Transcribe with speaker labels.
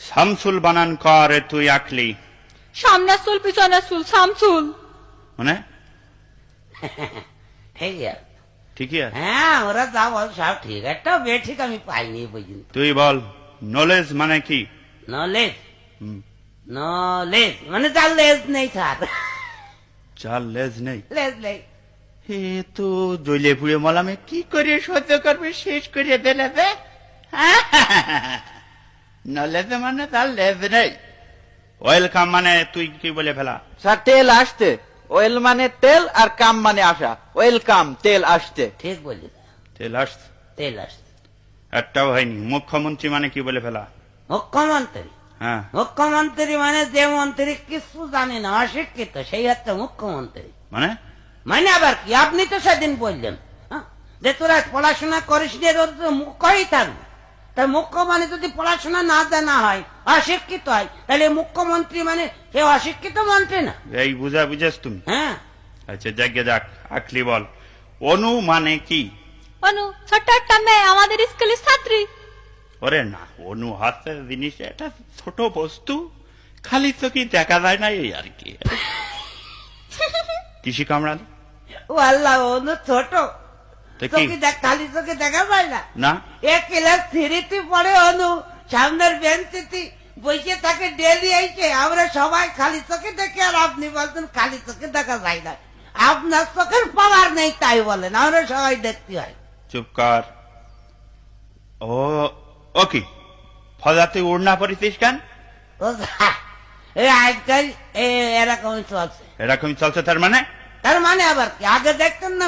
Speaker 1: শামসুল বানান কর তুই আঁকলি
Speaker 2: সামনের চুল পিছনের চুল সামচুল
Speaker 1: মানে?
Speaker 3: ঠিক আছে।
Speaker 1: ঠিকই আছে।
Speaker 3: হ্যাঁ ওরা যা বল সব ঠিক। একটা বে ঠিক আমি পাইনি পর্যন্ত।
Speaker 1: তুই বল নলেজ মানে কি?
Speaker 3: নলেজ
Speaker 1: হুম,
Speaker 3: নলেজ মানে তার লেজ নেই স্যার
Speaker 1: চার লেজ নেই।
Speaker 3: লেজ নেই।
Speaker 1: এ তো জ্বলে পুড়ে মলামে কি করে সহ্য করবে শেষ করে দিলে বে? নলেজ মানে তার লেজ নেই। ওয়েলকাম মানে তুই কি বলে ফেলা?
Speaker 4: স্যার তেল আসতে ওয়েল মানে তেল আর কাম মানে আসা। ওয়েলকাম তেল আসতে
Speaker 3: ঠিক বলি
Speaker 1: তেল আসছে?
Speaker 3: তেল আসছে।
Speaker 1: একটাও হয়নি। মুখ্যমন্ত্রী মানে কি বলে ফেলা?
Speaker 3: মুখ্যমন্ত্রী?
Speaker 1: হ্যাঁ।
Speaker 3: মুখ্যমন্ত্রী মানে যে মন্ত্রী কিছু জানে না অশিক্ষিত সেই হচ্ছে মুখ্যমন্ত্রী।
Speaker 1: মানে?
Speaker 3: মানে আবার কি? আপনি তো সেদিন বললেন হ্যাঁ? যে তোরা পড়াশোনা করিস নি তো মুখ্যই থাকবে। তাই মুখ্য মানে যদি পড়াশোনা না জানা হয় অশিক্ষিত হয় তাহলে মুখ্যমন্ত্রী মানে সে অশিক্ষিত মন্ত্রী না?
Speaker 1: এই বুঝা বুঝেছ তুমি?
Speaker 3: হ্যাঁ।
Speaker 1: আচ্ছা যাকে যাক আকলি বল। অনু মানে কি?
Speaker 2: অনু ছোট্ট একটা মেয়ে আমাদের স্কুলের ছাত্রী।
Speaker 1: ওরে না অনু হাতের জিনিস এটা ছোট বস্তু খালি চোখে দেখা যায় না এই আর কি। কৃষি কামড়াল
Speaker 3: ও আল্লাহ অনু ছোট।
Speaker 1: তো
Speaker 3: দেখ খালি চোখে দেখা যায় না।
Speaker 1: না?
Speaker 3: এ ক্লাস থ্রিতে পড়ে অনু সামনের বেঞ্চিতে বসে থাকে ডেলি আইছে আমরা সবাই খালি চোখে দেখি আর আপনি বলছেন খালি চোখে দেখা যায় না। আপনার চোখের পাওয়ার নেই তাই বলেন। আমরা সবাই দেখতে হয়।
Speaker 1: চুপ কর। ও ওকে ফজাতে উড়না পরিছিস কেন?
Speaker 3: আজকাল এ এরকম চলছে।
Speaker 1: এরকম চলছে তার মানে?
Speaker 3: তার মানে আবার কি আগে দেখতেন না